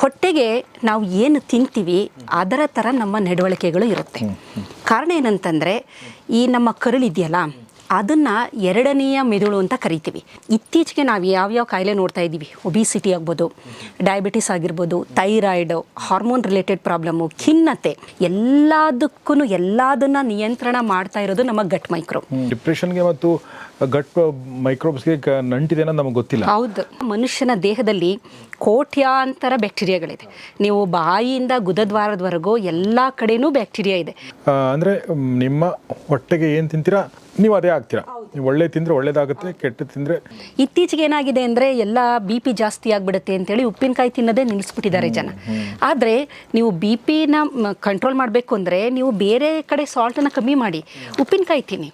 ಹೊಟ್ಟೆಗೆ ನಾವು ಏನು ತಿಂತೀವಿ ಅದರ ಥರ ನಮ್ಮ ನಡವಳಿಕೆಗಳು ಇರುತ್ತೆ. ಕಾರಣ ಏನಂತಂದರೆ ಈ ನಮ್ಮ ಕರುಳಿದೆಯಲ್ಲ ಅದನ್ನು ಎರಡನೆಯ ಮೆದುಳು ಅಂತ ಕರಿತೀವಿ. ಇತ್ತೀಚೆಗೆ ನಾವು ಯಾವ್ಯಾವ ಕಾಯಿಲೆ ನೋಡ್ತಾ ಇದ್ದೀವಿ ಒಬಿಸಿಟಿ ಆಗ್ಬೋದು ಡಯಾಬಿಟಿಸ್ ಆಗಿರ್ಬೋದು ಥೈರಾಯ್ಡು ಹಾರ್ಮೋನ್ ರಿಲೇಟೆಡ್ ಪ್ರಾಬ್ಲಮ್ಮು ಖಿನ್ನತೆ ಎಲ್ಲದಕ್ಕೂ ಎಲ್ಲದನ್ನ ನಿಯಂತ್ರಣ ಮಾಡ್ತಾ ಇರೋದು ನಮ್ಮ ಗಟ್ ಮೈಕ್ರೋ ಡಿಪ್ರೆಷನ್ಗೆ ಮತ್ತು ಗಟ್ ಮೈಕ್ರೋಬ್ಸ್ಗೆ ಕ- ನಂಟಿದೆ ಅನ್ನೋದು ನಮಗೆ ಗೊತ್ತಿಲ್ಲ. ಹೌದು. ಮನುಷ್ಯನ ದೇಹದಲ್ಲಿ ಕೋಟ್ಯಾಂತರ ಬ್ಯಾಕ್ಟೀರಿಯಾಗಳಿದೆ. ನೀವು ಬಾಯಿಯಿಂದ ಗುದದ್ವಾರದವರೆಗೂ ಎಲ್ಲ ಕಡೆನೂ ಬ್ಯಾಕ್ಟೀರಿಯಾ ಇದೆ. ಆ, ಅಂದ್ರೆ ಮ್, ನಿಮ್ಮ ಹೊಟ್ಟೆಗೆ ಏನು ತಿಂತೀರಾ? ನೀವು ಅದೇ ಆಗ್ತೀರಾ. ನೀವು ಒಳ್ಳೆ ತಿಂದ್ರೆ ಒಳ್ಳೇದಾಗುತ್ತೆ ಕೆಟ್ಟ ತಿಂದ್ರೆ ಇತ್ತೀಚೆಗೆ ಏನಾಗಿದೆ ಅಂದರೆ ಎಲ್ಲ ಬಿ ಪಿ ಜಾಸ್ತಿ ಆಗಿಬಿಡುತ್ತೆ ಅಂತೇಳಿ ಉಪ್ಪಿನಕಾಯಿ ತಿನ್ನೋದೇ ನಿಲ್ಲಿಸ್ಬಿಟ್ಟಿದ್ದಾರೆ ಜನ. ಆದರೆ ನೀವು ಬಿ ಪಿನ ಕಂಟ್ರೋಲ್ ಮಾಡಬೇಕು ಅಂದರೆ ನೀವು ಬೇರೆ ಕಡೆ ಸಾಲ್ಟನ್ನು ಕಮ್ಮಿ ಮಾಡಿ ಉಪ್ಪಿನಕಾಯಿ ತಿನ್ನಿ.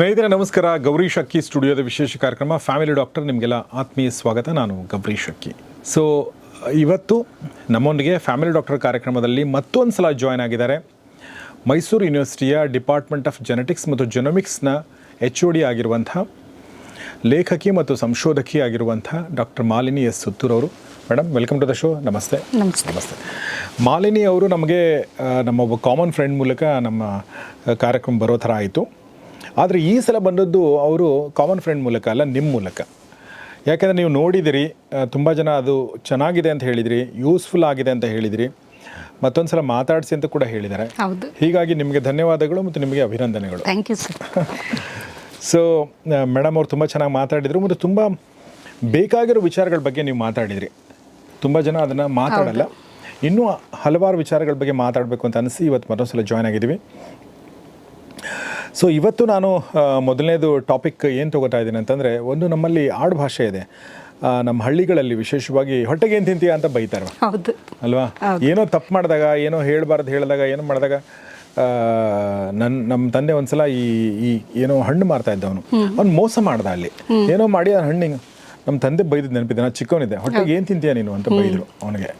ಸ್ನೇಹಿತರೆ ನಮಸ್ಕಾರ. ಗೌರಿ ಶಕ್ಕಿ ಸ್ಟುಡಿಯೋದ ವಿಶೇಷ ಕಾರ್ಯಕ್ರಮ. ಫ್ಯಾಮಿಲಿ ಡಾಕ್ಟರ್ ನಿಮಗೆಲ್ಲ ಆತ್ಮೀಯ ಸ್ವಾಗತ. ನಾನು ಗೌರಿ ಶಕ್ಕಿ ಸೊ ಇವತ್ತು ನಮ್ಮೊಂದಿಗೆ ಫ್ಯಾಮಿಲಿ ಡಾಕ್ಟರ್ ಕಾರ್ಯಕ್ರಮದಲ್ಲಿ ಮತ್ತೊಂದು ಸಲ ಜಾಯ್ನ್ ಆಗಿದ್ದಾರೆ. ಮೈಸೂರು ಯೂನಿವರ್ಸಿಟಿಯ ಡಿಪಾರ್ಟ್ಮೆಂಟ್ ಆಫ್ ಜೆನೆಟಿಕ್ಸ್ ಮತ್ತು ಜೆನೋಮಿಕ್ಸ್ನ ಎಚ್ ಒ ಡಿ ಆಗಿರುವಂಥ ಲೇಖಕಿ ಮತ್ತು ಸಂಶೋಧಕಿ ಆಗಿರುವಂಥ ಡಾಕ್ಟರ್ ಮಾಲಿನಿ ಎಸ್ ಸುತ್ತೂರ್ ಅವರು. Madam welcome to the show ನಮಸ್ತೆ. ನಮಸ್ತೆ. ನಮಸ್ತೆ. ಮಾಲಿನಿ ಅವರು ನಮಗೆ ನಮ್ಮ ಒಬ್ಬ ಕಾಮನ್ ಫ್ರೆಂಡ್ ಮೂಲಕ ನಮ್ಮ ಕಾರ್ಯಕ್ರಮ ಬರೋ ಥರ ಆಯಿತು. ಆದರೆ ಈ ಸಲ ಬಂದದ್ದು ಅವರು ಕಾಮನ್ ಫ್ರೆಂಡ್ ಮೂಲಕ ಅಲ್ಲ ನಿಮ್ಮ ಮೂಲಕ. ಯಾಕೆಂದರೆ ನೀವು ನೋಡಿದಿರಿ ತುಂಬ ಜನ ಅದು ಚೆನ್ನಾಗಿದೆ ಅಂತ ಹೇಳಿದಿರಿ ಯೂಸ್ಫುಲ್ ಆಗಿದೆ ಅಂತ ಹೇಳಿದಿರಿ. ಮತ್ತೊಂದು ಸಲ ಮಾತಾಡಿಸಿ ಅಂತ ಕೂಡ ಹೇಳಿದ್ದಾರೆ. ಹೀಗಾಗಿ ನಿಮಗೆ ಧನ್ಯವಾದಗಳು ಮತ್ತು ನಿಮಗೆ ಅಭಿನಂದನೆಗಳು. Thank you sir so madam ಅವ್ರು ತುಂಬ ಚೆನ್ನಾಗಿ ಮಾತಾಡಿದರು ಮತ್ತು ತುಂಬ ಬೇಕಾಗಿರೋ ವಿಚಾರಗಳ ಬಗ್ಗೆ ನೀವು ಮಾತಾಡಿದ್ರಿ. ತುಂಬ ಜನ ಅದನ್ನು ಮಾತಾಡಲ್ಲ. ಇನ್ನೂ ಹಲವಾರು ವಿಚಾರಗಳ ಬಗ್ಗೆ ಮಾತಾಡಬೇಕು ಅಂತ ಅನಿಸಿ ಇವತ್ತು ಮತ್ತೊಂದು ಸಲ ಜಾಯ್ನ್ ಆಗಿದ್ದೀವಿ. ಸೊ ಇವತ್ತು ನಾನು ಮೊದಲನೇದು ಟಾಪಿಕ್ ಏನು ತೊಗೋತಾ ಇದ್ದೀನಿ ಅಂತಂದರೆ ಒಂದು ನಮ್ಮಲ್ಲಿ ಆಡು ಭಾಷೆ ಇದೆ. ನಮ್ಮ ಹಳ್ಳಿಗಳಲ್ಲಿ ವಿಶೇಷವಾಗಿ ಹೊಟ್ಟೆಗೆ ಏನು ತಿಂತೀಯ ಅಂತ ಬೈತಾರೆ ಹೌದು. ಅಲ್ವಾ? ಏನೋ ತಪ್ಪು ಮಾಡಿದಾಗ ಏನೋ ಹೇಳಬಾರ್ದು ಹೇಳಿದಾಗ ಏನೋ ಮಾಡಿದಾಗ ನನ್ನ ನಮ್ಮ ತಂದೆ ಒಂದ್ಸಲ ಈ ಈ ಏನೋ ಹಣ್ಣು ಮಾರ್ತಾ ಇದ್ದವನು ಅವ್ನು. ಮೋಸ ಮಾಡ್ದ ಅಲ್ಲಿ. ಏನೋ ಮಾಡಿ ಆ ಹಣ್ಣಿಗೆ ನಮ್ಮ ತಂದೆ ಬೈದಿದ್ದು ನೆನಪಿದ್ದೆ ನಾನು ಚಿಕ್ಕವನಿದ್ದೆ. ಹೊಟ್ಟೆಗೆ ಏನು ತಿಂತೀಯ ನೀನು? ಅಂತ ಬೈದರು ಅವನಿಗೆ.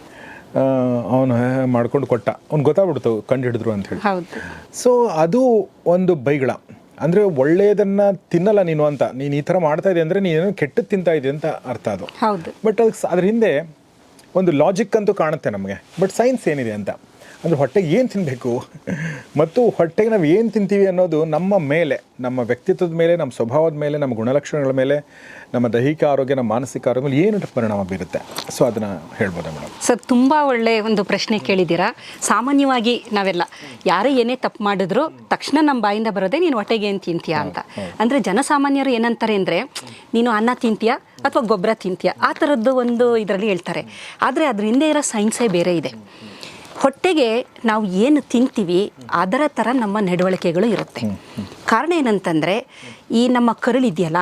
ಅವನು ಮಾಡ್ಕೊಂಡು ಕೊಟ್ಟ. ಅವ್ನು ಗೊತ್ತಾಗ್ಬಿಡ್ತು ಕಂಡು ಹಿಡಿದ್ರು ಅಂತ ಹೇಳಿ. ಸೊ ಅದು ಒಂದು ಬೈಗಳ. ಅಂದರೆ ಒಳ್ಳೆಯದನ್ನು ತಿನ್ನಲ್ಲ ನೀನು ಅಂತ. ನೀನು ಈ ಥರ ಮಾಡ್ತಾ ಇದೆ ಅಂದರೆ ನೀನು ಕೆಟ್ಟದ್ದು ತಿಂತಾ ಇದೆ ಅಂತ ಅರ್ಥ ಅದು. ಬಟ್ ಅದಕ್ಕೆ ಅದ್ರ ಹಿಂದೆ ಒಂದು ಲಾಜಿಕ್ ಅಂತೂ ಕಾಣುತ್ತೆ ನಮಗೆ. ಬಟ್ ಸೈನ್ಸ್ ಏನಿದೆ ಅಂತ. ಅಂದರೆ ಹೊಟ್ಟೆಗೆ ಏನು ತಿನ್ನಬೇಕು ಮತ್ತು ಹೊಟ್ಟೆಗೆ ನಾವು ಏನು ತಿಂತೀವಿ ಅನ್ನೋದು ನಮ್ಮ ಮೇಲೆ ನಮ್ಮ ವ್ಯಕ್ತಿತ್ವದ ಮೇಲೆ ನಮ್ಮ ಸ್ವಭಾವದ ಮೇಲೆ ನಮ್ಮ ಗುಣಲಕ್ಷಣಗಳ ಮೇಲೆ ನಮ್ಮ ದೈಹಿಕ ಆರೋಗ್ಯ ನಮ್ಮ ಮಾನಸಿಕ ಆರೋಗ್ಯ ಮೇಲೆ ಏನು ಪರಿಣಾಮ ಬೀರುತ್ತೆ? ಸೊ ಅದನ್ನು ಹೇಳ್ಬೋದು ಮೇಡಮ್ ಸರ್ ತುಂಬ ಒಳ್ಳೆಯ ಒಂದು ಪ್ರಶ್ನೆ ಕೇಳಿದ್ದೀರಾ. ಸಾಮಾನ್ಯವಾಗಿ ನಾವೆಲ್ಲ ಯಾರೇ ಏನೇ ತಪ್ಪು ಮಾಡಿದ್ರು ತಕ್ಷಣ ನಮ್ಮ ಬಾಯಿಂದ ಬರೋದೇ ನೀನು ಹೊಟ್ಟೆಗೆ ಏನು ತಿಂತೀಯ ಅಂತ. ಅಂದರೆ ಜನಸಾಮಾನ್ಯರು ಏನಂತಾರೆ ಅಂದರೆ ನೀನು ಅನ್ನ ತಿಂತೀಯ ಅಥವಾ ಗೊಬ್ಬರ ತಿಂತೀಯ? ಆ ಥರದ್ದು ಒಂದು ಇದರಲ್ಲಿ ಹೇಳ್ತಾರೆ. ಆದರೆ ಅದ್ರ ಹಿಂದೆ ಇರೋ ಸೈನ್ಸೇ ಬೇರೆ ಇದೆ. ಹೊಟ್ಟೆಗೆ ನಾವು ಏನು ತಿಂತೀವಿ ಅದರ ಥರ ನಮ್ಮ ನಡವಳಿಕೆಗಳು ಇರುತ್ತೆ. ಕಾರಣ ಏನಂತಂದರೆ ಈ ನಮ್ಮ ಕರುಳಿದೆಯಲ್ಲ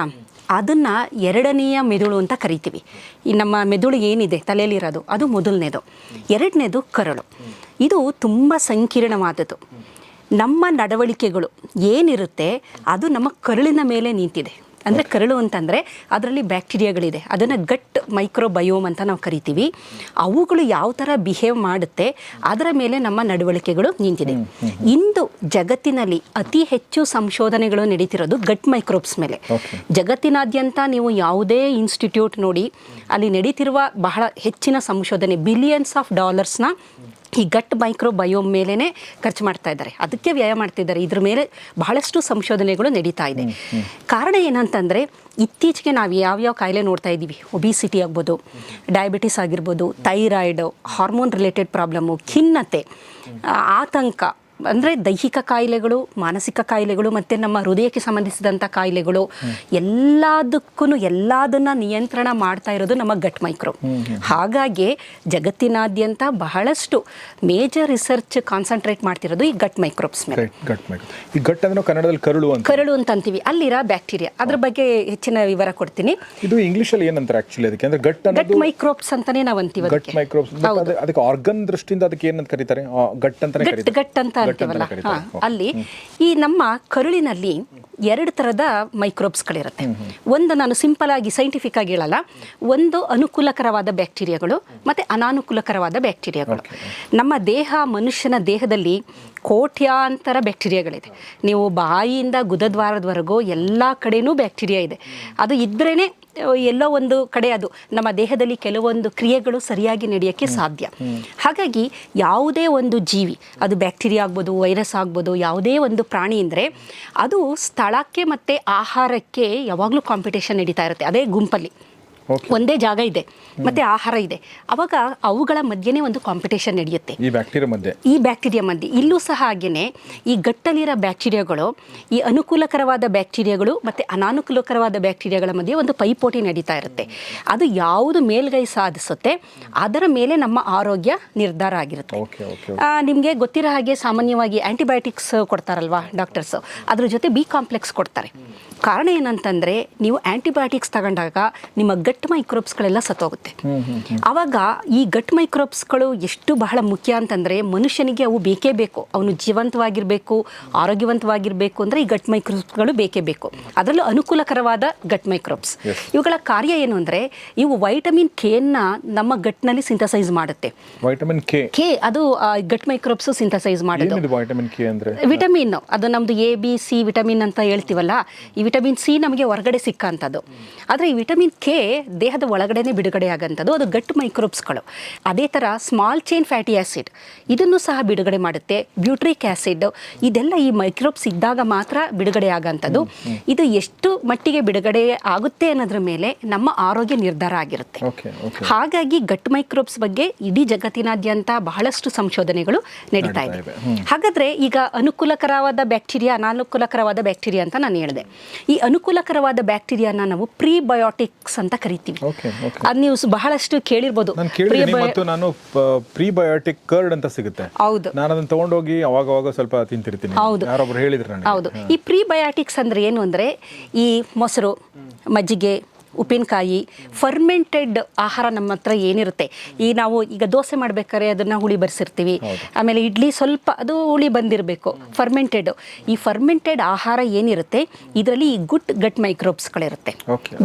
ಅದನ್ನು ಎರಡನೆಯ ಮೆದುಳು ಅಂತ ಕರಿತೀವಿ. ಈ ನಮ್ಮ ಮೆದುಳು ಏನಿದೆ ತಲೆಯಲ್ಲಿರೋದು ಅದು ಮೊದಲನೇದು. ಎರಡನೇದು ಕರಳು. ಇದು ತುಂಬ ಸಂಕೀರ್ಣವಾದದ್ದು. ನಮ್ಮ ನಡವಳಿಕೆಗಳು ಏನಿರುತ್ತೆ ಅದು ನಮ್ಮ ಕರುಳಿನ ಮೇಲೆ ನಿಂತಿದೆ. ಅಂದರೆ ಕರಳು ಅಂತಂದರೆ ಅದರಲ್ಲಿ ಬ್ಯಾಕ್ಟೀರಿಯಾಗಳಿದೆ. ಅದನ್ನು ಗಟ್ ಮೈಕ್ರೋಬಯೋಮ್ ಅಂತ ನಾವು ಕರಿತೀವಿ. ಅವುಗಳು ಯಾವ ಥರ ಬಿಹೇವ್ ಮಾಡುತ್ತೆ ಅದರ ಮೇಲೆ ನಮ್ಮ ನಡವಳಿಕೆಗಳು ನಿಂತಿದೆ. ಇಂದು ಜಗತ್ತಿನಲ್ಲಿ ಅತಿ ಹೆಚ್ಚು ಸಂಶೋಧನೆಗಳು ನಡೀತಿರೋದು ಗಟ್ ಮೈಕ್ರೋಬ್ಸ್ ಮೇಲೆ. ಜಗತ್ತಿನಾದ್ಯಂತ ನೀವು ಯಾವುದೇ ಇನ್ಸ್ಟಿಟ್ಯೂಟ್ ನೋಡಿ ಅಲ್ಲಿ ನಡೀತಿರುವ ಬಹಳ ಹೆಚ್ಚಿನ ಸಂಶೋಧನೆ ಬಿಲಿಯನ್ಸ್ ಆಫ್ ಡಾಲರ್ಸ್ನ ಈ ಗಟ್ ಮೈಕ್ರೋ ಬಯೋಮ್ ಮೇಲೇ ಖರ್ಚು ಮಾಡ್ತಾ ಇದ್ದಾರೆ. ಅದಕ್ಕೆ ವ್ಯಯ ಮಾಡ್ತಿದ್ದಾರೆ. ಇದ್ರ ಮೇಲೆ ಬಹಳಷ್ಟು ಸಂಶೋಧನೆಗಳು ನಡೀತಾ ಇದೆ. ಕಾರಣ ಏನಂತಂದರೆ ಇತ್ತೀಚೆಗೆ ನಾವು ಯಾವ್ಯಾವ ಕಾಯಿಲೆ ನೋಡ್ತಾ ಇದ್ದೀವಿ? ಒಬಿಸಿಟಿ ಆಗ್ಬೋದು ಡಯಾಬಿಟಿಸ್ ಆಗಿರ್ಬೋದು ಥೈರಾಯ್ಡ್ ಹಾರ್ಮೋನ್ ರಿಲೇಟೆಡ್ ಪ್ರಾಬ್ಲಮ್ಮು ಖಿನ್ನತೆ ಆತಂಕ ಅಂದರೆ ದೈಹಿಕ ಕಾಯಿಲೆಗಳು ಮಾನಸಿಕ ಕಾಯಿಲೆಗಳು ಮತ್ತು ನಮ್ಮ ಹೃದಯಕ್ಕೆ ಸಂಬಂಧಿಸಿದಂಥ ಕಾಯಿಲೆಗಳು ಎಲ್ಲದಕ್ಕೂ ಎಲ್ಲದನ್ನ ನಿಯಂತ್ರಣ ಮಾಡ್ತಾ ಇರೋದು ನಮ್ಮ ಗಟ್ ಮೈಕ್ರೋ. ಹಾಗಾಗಿ ಜಗತ್ತಿನಾದ್ಯಂತ ಬಹಳಷ್ಟು ಮೇಜರ್ ರಿಸರ್ಚ್ ಕಾನ್ಸಂಟ್ರೇಟ್ ಮಾಡ್ತಿರೋದು ಈ ಗಟ್ ಮೈಕ್ರೋಬ್ಸ್ ಮೇಲೆ. ಈ ಗಟ್ ಅಂದ್ರೆ ಕನ್ನಡದಲ್ಲಿ ಕರುಳು ಅಂತ? ಕರಳು ಅಂತ ಅಂತೀವಿ. ಅಲ್ಲಿರೋ ಬ್ಯಾಕ್ಟೀರಿಯಾ ಅದ್ರ ಬಗ್ಗೆ ಹೆಚ್ಚಿನ ವಿವರ ಕೊಡ್ತೀನಿ. ಇದು ಇಂಗ್ಲಿಷ್ ಅಲ್ಲಿ ಏನಂತಾರೆ ಆಕ್ಚುಲಿ ಅದಕ್ಕೆ? ಅಂದ್ರೆ ಗಟ್ ಗಟ್ ಮೈಕ್ರೋಬ್ಸ್ ಅಂತಾನೆ ನಾವು ಅಂತೀವಿ ಗಟ್ ಮೈಕ್ರೋಬ್ಸ್ ಅದಕ್ಕೆ ಆರ್ಗನ್ ದೃಷ್ಟಿಯಿಂದ ಅದಕ್ಕೆ ಏನಂತ ಕರೀತಾರೆ? ಗಟ್ ಅಂತಾನೆ ಗಟ್ ಅಂತ ಅಂತೀವಲ್ಲ? ಅಲ್ಲಿ ಈ ನಮ್ಮ ಕರುಳಿನಲ್ಲಿ ಎರಡು ಥರದ ಮೈಕ್ರೋಬ್ಸ್ಗಳಿರುತ್ತೆ ಒಂದು ನಾನು ಸಿಂಪಲ್ ಆಗಿ ಸೈಂಟಿಫಿಕ್ ಆಗಿ ಹೇಳಲ್ಲ. ಒಂದು ಅನುಕೂಲಕರವಾದ ಬ್ಯಾಕ್ಟೀರಿಯಾಗಳು ಮತ್ತು ಅನಾನುಕೂಲಕರವಾದ ಬ್ಯಾಕ್ಟೀರಿಯಾಗಳು ನಮ್ಮ ದೇಹ ಮನುಷ್ಯನ ದೇಹದಲ್ಲಿ ಕೋಟ್ಯಾಂತರ ಬ್ಯಾಕ್ಟೀರಿಯಾಗಳಿದೆ ನೀವು ಬಾಯಿಯಿಂದ ಗುದದ್ವಾರದವರೆಗೂ ಎಲ್ಲ ಕಡೆಯೂ ಬ್ಯಾಕ್ಟೀರಿಯಾ ಇದೆ. ಅದು ಇದ್ರೇ ಎಲ್ಲೋ ಒಂದು ಕಡೆ ಅದು. ನಮ್ಮ ದೇಹದಲ್ಲಿ ಕೆಲವೊಂದು ಕ್ರಿಯೆಗಳು ಸರಿಯಾಗಿ ನಡೆಯೋಕ್ಕೆ ಸಾಧ್ಯ. ಹಾಗಾಗಿ ಯಾವುದೇ ಒಂದು ಜೀವಿ ಅದು ಬ್ಯಾಕ್ಟೀರಿಯಾ ಆಗ್ಬೋದು ವೈರಸ್ ಆಗ್ಬೋದು ಯಾವುದೇ ಒಂದು ಪ್ರಾಣಿ ಅಂದರೆ ಅದು ಸ್ಥಳಕ್ಕೆ ಮತ್ತು ಆಹಾರಕ್ಕೆ ಯಾವಾಗಲೂ ಕಾಂಪಿಟೇಷನ್ ನಡೀತಾ ಇರುತ್ತೆ. ಅದೇ ಗುಂಪಲ್ಲಿ. ಒಂದೇ ಜಾಗ ಇದೆ ಮತ್ತೆ ಆಹಾರ ಇದೆ. ಅವಾಗ ಅವುಗಳ ಮಧ್ಯೆನೇ ಒಂದು ಕಾಂಪಿಟೇಷನ್ ನಡೆಯುತ್ತೆ. ಈ ಬ್ಯಾಕ್ಟೀರಿಯಾ ಮಧ್ಯೆ. ಈ ಬ್ಯಾಕ್ಟೀರಿಯಾ ಮಧ್ಯೆ. ಇಲ್ಲೂ ಸಹ ಹಾಗೆಯೇ ಈ ಗಟ್ಟಲಿರೋ ಬ್ಯಾಕ್ಟೀರಿಯಾಗಳು ಈ ಅನುಕೂಲಕರವಾದ ಬ್ಯಾಕ್ಟೀರಿಯಾಗಳು ಮತ್ತು ಅನಾನುಕೂಲಕರವಾದ ಬ್ಯಾಕ್ಟೀರಿಯಾಗಳ ಮಧ್ಯೆ ಒಂದು ಪೈಪೋಟಿ ನಡೀತಾ ಇರುತ್ತೆ. ಅದು ಯಾವುದು ಮೇಲ್ಗೈ ಸಾಧಿಸುತ್ತೆ ಅದರ ಮೇಲೆ ನಮ್ಮ ಆರೋಗ್ಯ ನಿರ್ಧಾರ ಆಗಿರುತ್ತೆ. ನಿಮಗೆ ಗೊತ್ತಿರೋ ಹಾಗೆ ಸಾಮಾನ್ಯವಾಗಿ ಆ್ಯಂಟಿಬಯೋಟಿಕ್ಸ್ ಕೊಡ್ತಾರಲ್ವಾ ಡಾಕ್ಟರ್ಸ್ ಅದ್ರ ಜೊತೆ ಬಿ ಕಾಂಪ್ಲೆಕ್ಸ್ ಕೊಡ್ತಾರೆ. ಕಾರಣ ಏನಂತಂದರೆ ನೀವು ಆ್ಯಂಟಿಬಯೋಟಿಕ್ಸ್ ತಗೊಂಡಾಗ ನಿಮ್ಮ ಗಟ್ ಮೈಕ್ರೋಬ್ಸ್ಗಳೆಲ್ಲ ಸತ್ತೋಗುತ್ತೆ. ಆವಾಗ ಈ ಗಟ್ ಮೈಕ್ರೋಬ್ಸ್ಗಳು ಎಷ್ಟು ಬಹಳ ಮುಖ್ಯ ಅಂತಂದರೆ ಮನುಷ್ಯನಿಗೆ ಅವು ಬೇಕೇ ಬೇಕು. ಅವನು ಜೀವಂತವಾಗಿರಬೇಕು ಆರೋಗ್ಯವಂತವಾಗಿರಬೇಕು ಅಂದರೆ ಈ ಗಟ್ ಮೈಕ್ರೋಬ್ಸ್ಗಳು ಬೇಕೇ ಬೇಕು. ಅದರಲ್ಲೂ ಅನುಕೂಲಕರವಾದ ಗಟ್ ಮೈಕ್ರೋಬ್ಸ್. ಇವುಗಳ ಕಾರ್ಯ ಏನು ಅಂದರೆ ಇವು ವೈಟಮಿನ್ ಕೆನ್ನ ನಮ್ಮ ಗಟ್ನಲ್ಲಿ ಸಿಂಥಸೈಸ್ ಮಾಡುತ್ತೆ. Vitamin K. ಕೆ ಅದು ಗಟ್ ಮೈಕ್ರೋಬ್ಸ್ ಸಿಂಥಸೈಸ್ ಮಾಡೋದು. ವೈಟಮಿನ್ ಕೆ ಅಂದ್ರೆ? ವಿಟಮಿನ್ ಅದು ನಮ್ಮದು ಎ ಬಿ ಸಿ ವಿಟಮಿನ್ ಅಂತ ಹೇಳ್ತೀವಲ್ಲ ಈ ವಿಟಮಿನ್ ಸಿ ನಮಗೆ ಹೊರಗಡೆ ಸಿಕ್ಕಂಥದ್ದು. ಆದರೆ ಈ ವಿಟಮಿನ್ ಕೆ ದೇಹದ ಒಳಗಡೆನೆ ಬಿಡುಗಡೆ ಆಗಂಥದ್ದು ಅದು ಗಟ್ ಮೈಕ್ರೋಬ್ಸ್ಗಳು. ಅದೇ ಥರ ಸ್ಮಾಲ್ ಚೈನ್ ಫ್ಯಾಟಿ ಆ್ಯಸಿಡ್ ಇದನ್ನು ಸಹ ಬಿಡುಗಡೆ ಮಾಡುತ್ತೆ. ಬ್ಯೂಟ್ರಿಕ್ ಆ್ಯಸಿಡ್ ಇದೆಲ್ಲ ಈ ಮೈಕ್ರೋಬ್ಸ್ ಇದ್ದಾಗ ಮಾತ್ರ ಬಿಡುಗಡೆ ಆಗೋಂಥದ್ದು. ಇದು ಎಷ್ಟು ಮಟ್ಟಿಗೆ ಬಿಡುಗಡೆ ಆಗುತ್ತೆ ಅನ್ನೋದ್ರ ಮೇಲೆ ನಮ್ಮ ಆರೋಗ್ಯ ನಿರ್ಧಾರ ಆಗಿರುತ್ತೆ. ಹಾಗಾಗಿ ಗಟ್ ಮೈಕ್ರೋಬ್ಸ್ ಬಗ್ಗೆ ಇಡೀ ಜಗತ್ತಿನಾದ್ಯಂತ ಬಹಳಷ್ಟು ಸಂಶೋಧನೆಗಳು ನಡೀತಾ ಇದೆ. ಇದೆ. ಹಾಗಾದ್ರೆ ಈಗ ಅನುಕೂಲಕರವಾದ ಬ್ಯಾಕ್ಟೀರಿಯಾ ಅನಾನುಕೂಲಕರವಾದ ಬ್ಯಾಕ್ಟೀರಿಯಾ ಅಂತ ನಾನು ಹೇಳಿದೆ. ಈ ಅನುಕೂಲಕರವಾದ ಬ್ಯಾಕ್ಟೀರಿಯಾನ ನಾವು ಪ್ರೀಬಯೋಟಿಕ್ಸ್ ಅಂತ ಕರಿತೀವಿ. ಓಕೆ ಓಕೆ ಅದು ನೀವು ಬಹಳಷ್ಟು ಕೇಳಿರ್ಬೋದು. ಮತ್ತು ನಾನು ಪ್ರೀಬಯೋಟಿಕ್ ಕರ್ಡ್ ಅಂತ ಸಿಗುತ್ತೆ. ಹೌದು. ನಾನು ಅದನ್ನ ತಗೊಂಡೋಗಿ ಅವಾಗ ಅವಾಗ ಸ್ವಲ್ಪ ತಿಂತಿರ್ತೀನಿ. ಹೌದು. ಯಾರೊಬ್ರು ಹೇಳಿದ್ರು ಹೌದು. ಈ ಪ್ರೀಬಯಾಟಿಕ್ಸ್ ಅಂದ್ರೆ ಏನು ಅಂದ್ರೆ ಈ ಮೊಸರು ಮಜ್ಜಿಗೆ ಉಪ್ಪಿನಕಾಯಿ ಫರ್ಮೆಂಟೆಡ್ ಆಹಾರ ನಮ್ಮ ಹತ್ರ ಏನಿರುತ್ತೆ? ಈ ನಾವು ಈಗ ದೋಸೆ ಮಾಡ್ಬೇಕಾದ್ರೆ ಅದನ್ನ ಹುಳಿ ಬರ್ಸಿರ್ತೀವಿ. ಆಮೇಲೆ ಇಡ್ಲಿ ಸ್ವಲ್ಪ ಅದು ಹುಳಿ ಬಂದಿರಬೇಕು. ಫರ್ಮೆಂಟೆಡ್ ಈ ಫರ್ಮೆಂಟೆಡ್ ಆಹಾರ ಏನಿರುತ್ತೆ? ಇದರಲ್ಲಿ ಈ ಗುಟ್ ಗಟ್ ಮೈಕ್ರೋಬ್ಸ್ಗಳಿರುತ್ತೆ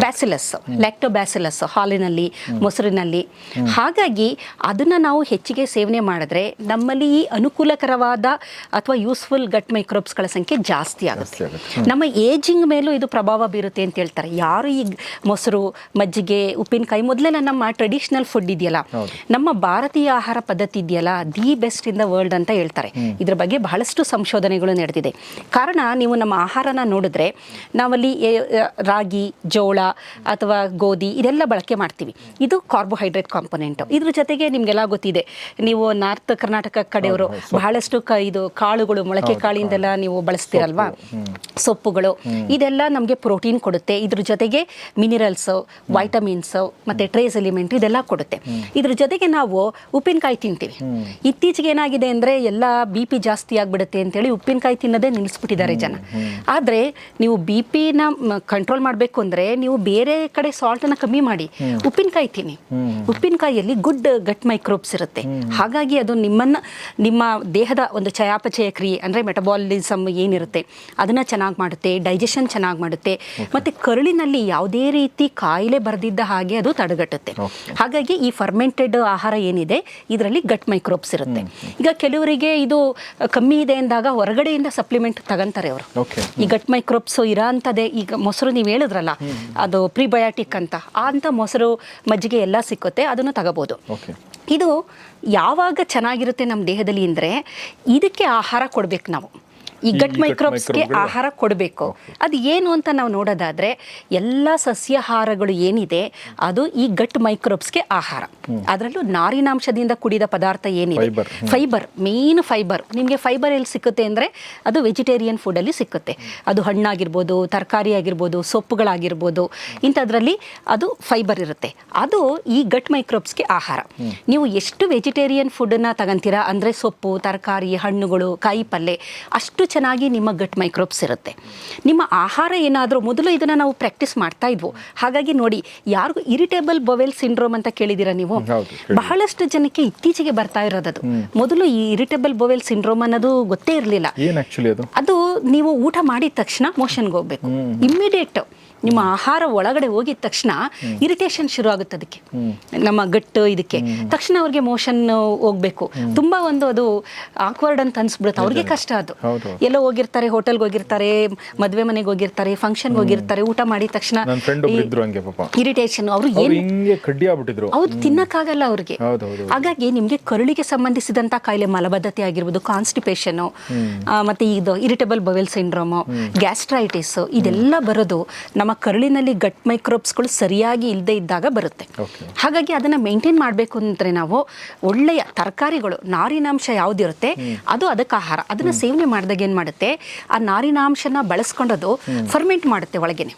ಬ್ಯಾಸಿಲಸ್ ಲ್ಯಾಕ್ಟೋಬ್ಯಾಸಿಲಸ್ ಹಾಲಿನಲ್ಲಿ ಮೊಸರಿನಲ್ಲಿ. ಹಾಗಾಗಿ ಅದನ್ನು ನಾವು ಹೆಚ್ಚಿಗೆ ಸೇವನೆ ಮಾಡಿದ್ರೆ ನಮ್ಮಲ್ಲಿ ಈ ಅನುಕೂಲಕರವಾದ ಅಥವಾ ಯೂಸ್ಫುಲ್ ಗಟ್ ಮೈಕ್ರೋಬ್ಸ್ಗಳ ಸಂಖ್ಯೆ ಜಾಸ್ತಿ ಆಗುತ್ತೆ. ಜಾಸ್ತಿ ಆಗುತ್ತೆ. ನಮ್ಮ ಏಜಿಂಗ್ ಮೇಲೂ ಇದು ಪ್ರಭಾವ ಬೀರುತ್ತೆ ಅಂತ ಹೇಳ್ತಾರೆ. ಯಾರು ಈ ಮೊಸರು ಮಜ್ಜಿಗೆ ಉಪ್ಪಿನಕಾಯಿ ಮೊದಲೆಲ್ಲ ನಮ್ಮ ಟ್ರೆಡಿಷನಲ್ ಫುಡ್ ಇದೆಯಲ್ಲ. ನಮ್ಮ ಭಾರತೀಯ ಆಹಾರ ಪದ್ಧತಿ ಇದೆಯಲ್ಲ the best in the world ಅಂತ ಹೇಳ್ತಾರೆ. ಇದ್ರ ಬಗ್ಗೆ ಬಹಳಷ್ಟು ಸಂಶೋಧನೆಗಳು ನಡೆದಿದೆ. ಕಾರಣ ನೀವು ನಮ್ಮ ಆಹಾರನ ನೋಡಿದ್ರೆ ನಾವಲ್ಲಿ ರಾಗಿ ಜೋಳ ಅಥವಾ ಗೋಧಿ ಇದೆಲ್ಲ ಬಳಕೆ ಮಾಡ್ತೀವಿ. ಇದು ಕಾರ್ಬೋಹೈಡ್ರೇಟ್ ಕಾಂಪೊನೆಂಟ್ ಇದ್ರ ಜೊತೆಗೆ ನಿಮಗೆಲ್ಲ ಗೊತ್ತಿದೆ ನೀವು ನಾರ್ತ್ ಕರ್ನಾಟಕ ಕಡೆಯವರು ಬಹಳಷ್ಟು ಕ ಇದು ಕಾಳುಗಳು ಮೊಳಕೆ ಕಾಳಿಂದೆಲ್ಲ ನೀವು ಬಳಸ್ತೀರಲ್ವಾ? ಸೊಪ್ಪುಗಳು. ಇದೆಲ್ಲ ನಮಗೆ ಪ್ರೋಟೀನ್ ಕೊಡುತ್ತೆ. ಇದ್ರ ಜೊತೆಗೆ ಮಿನಿರಲ್ಸ್ ವೈಟಮಿನ್ಸ್ ಮತ್ತೆ ಟ್ರೇಸ್ ಎಲಿಮೆಂಟ್ ಇದೆಲ್ಲ ಕೊಡುತ್ತೆ. ಇದ್ರ ಜೊತೆಗೆ ನಾವು ಉಪ್ಪಿನಕಾಯಿ ತಿಂತೀವಿ. ಇತ್ತೀಚೆಗೆ ಏನಾಗಿದೆ ಅಂದ್ರೆ ಎಲ್ಲ ಬಿ ಪಿ ಜಾಸ್ತಿ ಆಗ್ಬಿಡುತ್ತೆ ಅಂತೇಳಿ ಉಪ್ಪಿನಕಾಯಿ ತಿನ್ನೋದೇ ನಿಲ್ಲಿಸ್ಬಿಟ್ಟಿದ್ದಾರೆ ಜನ. ಆದ್ರೆ ನೀವು ಬಿ ಪಿನ ಕಂಟ್ರೋಲ್ ಮಾಡಬೇಕು ಅಂದ್ರೆ ನೀವು ಬೇರೆ ಕಡೆ ಸಾಲ್ಟನ್ನ ಕಮ್ಮಿ ಮಾಡಿ. ಉಪ್ಪಿನಕಾಯಿ ತಿನ್ನಿ. ಉಪ್ಪಿನಕಾಯಿಯಲ್ಲಿ ಗುಡ್ ಗಟ್ ಮೈಕ್ರೋಬ್ಸ್ ಇರುತ್ತೆ. ಹಾಗಾಗಿ ಅದು ನಿಮ್ಮನ್ನ, ನಿಮ್ಮ ದೇಹದ ಒಂದು ಚಯಾಪಚಯ ಕ್ರಿಯೆ ಅಂದ್ರೆ ಮೆಟಬಾಲಿಸಮ್ ಏನಿರುತ್ತೆ, ಅದನ್ನ ಚೆನ್ನಾಗಿ ಮಾಡುತ್ತೆ ಡೈಜೆಷನ್ ಚೆನ್ನಾಗಿ ಮಾಡುತ್ತೆ. ಮತ್ತೆ ಕರುಳಿನಲ್ಲಿ ಯಾವುದೇ ರೀತಿ ಕಾಯಿಲೆ ಬರೆದಿದ್ದ ಹಾಗೆ ಅದು ತಡೆಗಟ್ಟುತ್ತೆ. ಹಾಗಾಗಿ ಈ ಫರ್ಮೆಂಟೆಡ್ ಆಹಾರ ಏನಿದೆ ಇದರಲ್ಲಿ ಗಟ್ ಮೈಕ್ರೋಬ್ಸ್ ಇರುತ್ತೆ. ಈಗ ಕೆಲವರಿಗೆ ಇದು ಕಮ್ಮಿ ಇದೆ ಅಂದಾಗ ಹೊರಗಡೆಯಿಂದ ಸಪ್ಲಿಮೆಂಟ್ ತಗೊಂತಾರೆ ಅವರು. ಈ ಗಟ್ ಮೈಕ್ರೋಬ್ಸ್ ಇರೋ ಅಂಥದ್ದೇ ಈಗ ಮೊಸರು ನೀವು ಹೇಳಿದ್ರಲ್ಲ ಅದು ಪ್ರಿಬಯಾಟಿಕ್ ಅಂತ ಅಂತ ಅಂಥ ಮೊಸರು ಮಜ್ಜಿಗೆ ಎಲ್ಲ ಸಿಕ್ಕುತ್ತೆ ಅದನ್ನು ತಗೋಬೋದು. ಇದು ಯಾವಾಗ ಚೆನ್ನಾಗಿರುತ್ತೆ ನಮ್ಮ ದೇಹದಲ್ಲಿ ಅಂದರೆ ಇದಕ್ಕೆ ಆಹಾರ ಕೊಡಬೇಕು ನಾವು. ಈ ಗಟ್ ಮೈಕ್ರೋಬ್ಸ್ಗೆ ಆಹಾರ ಕೊಡಬೇಕು. ಅದು ಏನು ಅಂತ ನಾವು ನೋಡೋದಾದ್ರೆ ಎಲ್ಲ ಸಸ್ಯಾಹಾರಗಳು ಏನಿದೆ ಅದು ಈ ಗಟ್ ಮೈಕ್ರೋಬ್ಸ್ಗೆ ಆಹಾರ. ಅದರಲ್ಲೂ ನಾರಿನಾಂಶದಿಂದ ಕೂಡಿದ ಪದಾರ್ಥ ಏನಿದೆ? ಫೈಬರ್ ಮೇನ್ ಫೈಬರ್ ನಿಮಗೆ ಫೈಬರ್ ಎಲ್ಲಿ ಸಿಕ್ಕುತ್ತೆ ಅಂದರೆ ಅದು ವೆಜಿಟೇರಿಯನ್ ಫುಡಲ್ಲಿ ಸಿಕ್ಕುತ್ತೆ. ಅದು ಹಣ್ಣಾಗಿರ್ಬೋದು ತರಕಾರಿ ಆಗಿರ್ಬೋದು ಸೊಪ್ಪುಗಳಾಗಿರ್ಬೋದು ಇಂಥದ್ರಲ್ಲಿ ಅದು ಫೈಬರ್ ಇರುತ್ತೆ. ಅದು ಈ ಗಟ್ ಮೈಕ್ರೋಬ್ಸ್ಗೆ ಆಹಾರ. ನೀವು ಎಷ್ಟು ವೆಜಿಟೇರಿಯನ್ ಫುಡನ್ನು ತಗೊಂತೀರಾ ಅಂದರೆ ಸೊಪ್ಪು ತರಕಾರಿ ಹಣ್ಣುಗಳು ಕಾಯಿ ಪಲ್ಯ ಅಷ್ಟು ಚೆನ್ನಾಗಿ ನಿಮ್ಮ ಗಟ್ ಮೈಕ್ರೋಬ್ಸ್ ಇರುತ್ತೆ. ನಿಮ್ಮ ಆಹಾರ ಏನಾದರೂ ಮೊದಲು ಇದನ್ನು ನಾವು ಪ್ರಾಕ್ಟೀಸ್ ಮಾಡ್ತಾ ಇದ್ವು. ಹಾಗಾಗಿ ನೋಡಿ ಯಾರಿಗೂ ಇರಿಟೇಬಲ್ ಬೊವೆಲ್ ಸಿಂಡ್ರೋಮ್ ಅಂತ ಕೇಳಿದ್ದೀರಾ ನೀವು? ಬಹಳಷ್ಟು ಜನಕ್ಕೆ ಇತ್ತೀಚೆಗೆ ಬರ್ತಾ ಇರೋದದು. ಮೊದಲು ಈ ಇರಿಟೇಬಲ್ ಬೊವೆಲ್ ಸಿಂಡ್ರೋಮ್ ಅನ್ನೋದು ಗೊತ್ತೇ ಇರಲಿಲ್ಲ. ಅದು? ನೀವು ಊಟ ಮಾಡಿದ ತಕ್ಷಣ ಮೋಷನ್ಗೆ ಹೋಗ್ಬೇಕು. ಇಮ್ಮಿಡಿಯೇಟ್ ನಿಮ್ಮ ಆಹಾರ ಒಳಗಡೆ ಹೋಗಿದ ತಕ್ಷಣ ಇರಿಟೇಷನ್ ಶುರು ಆಗುತ್ತೆ ಅದಕ್ಕೆ. ನಮ್ಮ ಗಟ್ಟು ಇದಕ್ಕೆ. ತಕ್ಷಣ ಅವ್ರಿಗೆ ಮೋಷನ್ ಹೋಗ್ಬೇಕು. ತುಂಬಾ ಒಂದು ಅದು ಆಕ್ವರ್ಡ್ ಅಂತ ಅನ್ಸ್ಬಿಡುತ್ತೆ. ಅವ್ರಿಗೆ ಕಷ್ಟ ಅದು. ಎಲ್ಲೋ ಹೋಗಿರ್ತಾರೆ ಹೋಟೆಲ್ಗೆ ಹೋಗಿರ್ತಾರೆ ಮದ್ವೆ ಮನೆಗೆ ಹೋಗಿರ್ತಾರೆ ಫಂಕ್ಷನ್ ಹೋಗಿರ್ತಾರೆ ಊಟ ಮಾಡಿದ ತಕ್ಷಣ ಇರಿಟೇಷನ್ ಅವರು ಅವ್ರು ಏನು ಅವ್ರು ತಿನ್ನಕ್ಕಾಗಲ್ಲ ಅವ್ರಿಗೆ. ಹಾಗಾಗಿ ನಿಮಗೆ ಕರುಳಿಗೆ ಸಂಬಂಧಿಸಿದಂತ ಕಾಯಿಲೆ ಮಲಬದ್ಧತೆ ಆಗಿರ್ಬೋದು ಕಾನ್ಸ್ಟಿಪೇಷನ್ ಮತ್ತೆ ಇದು ಇರಿಟೇಬಲ್ ಬವೆಲ್ ಸಿಂಡ್ರೋಮು ಗ್ಯಾಸ್ಟ್ರೈಟಿಸ್ ಇದೆಲ್ಲ ಬರೋದು ನಮ್ಮ ಕರುಳಿನಲ್ಲಿ ಗಟ್ ಮೈಕ್ರೋಬ್ಸ್ಗಳು ಸರಿಯಾಗಿ ಇಲ್ಲದೆ ಇದ್ದಾಗ ಬರುತ್ತೆ. ಹಾಗಾಗಿ ಅದನ್ನು ಮೇಂಟೈನ್ ಮಾಡಬೇಕು ಅಂದರೆ ನಾವು ಒಳ್ಳೆಯ ತರಕಾರಿಗಳು ನಾರಿನಾಂಶ ಯಾವುದಿರುತ್ತೆ ಅದು ಅದಕ್ಕೆ ಆಹಾರ. ಅದನ್ನು ಸೇವನೆ ಮಾಡಿದಾಗ ಏನು ಮಾಡುತ್ತೆ ಆ ನಾರಿನಾಂಶನ ಬಳಸ್ಕೊಂಡದು ಫರ್ಮೆಂಟ್ ಮಾಡುತ್ತೆ ಒಳಗೇನೆ.